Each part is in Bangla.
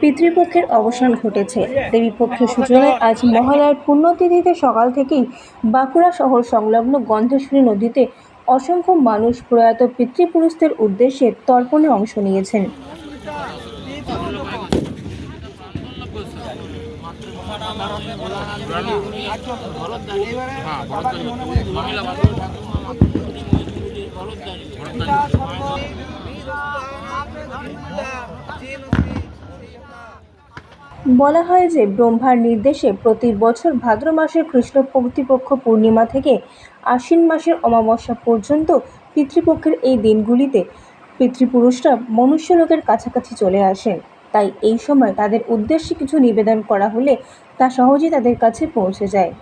পিতৃপক্ষের অবসান ঘটেছে। দেবীপক্ষের সূচনায় আজ মহালয়ার পুণ্যতিথিতে সকাল থেকেই বাঁকুড়া শহর সংলগ্ন গন্ধেশ্বরী নদীতে অসংখ্য মানুষ প্রয়াত পিতৃপুরুষদের উদ্দেশ্যে তর্পণে অংশ নিয়েছেন। বলা হয় যে ব্রহ্মার নির্দেশে প্রতি বছর ভাদ্র মাসের কৃষ্ণ প্রতিপক্ষ পূর্ণিমা থেকে আশ্বিন মাসের অমাবস্যা পর্যন্ত পিতৃপক্ষের এই দিনগুলিতে পিতৃপুরুষরা মনুষ্যলোকের কাছাকাছি চলে আসেন তাই এই সময় তাদের উদ্দেশ্যে কিছু নিবেদন করা হলে তা সহজেই তাদের কাছে পৌঁছে যায়।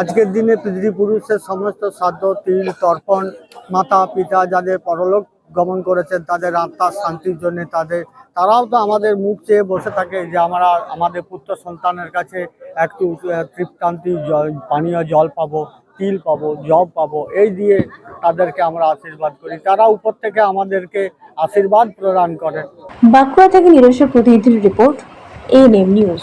আজকের দিনে পিতৃপুরুষের সমস্ত শ্রাদ্ধ, তিল, তর্পণ, মাতা, পিতা, যাদের পরলোক গমন করেছেন, তাদের আত্মার শান্তির জন্য তাদের, তারাও তো আমাদের মুখ চেয়ে বসে থাকে যে আমরা আমাদের পুত্র সন্তানের কাছে একটু তৃপ্তান্তি, জল, পানীয় জল পাবো, তিল পাবো, জব পাবো, এই দিয়ে তাদেরকে আমরা আশীর্বাদ করি। তারা উপর থেকে আমাদেরকে আশীর্বাদ প্রদান করে। বাঁকুড়া থেকে নিজস্ব প্রতিনিধির রিপোর্ট এএনএম নিউজ।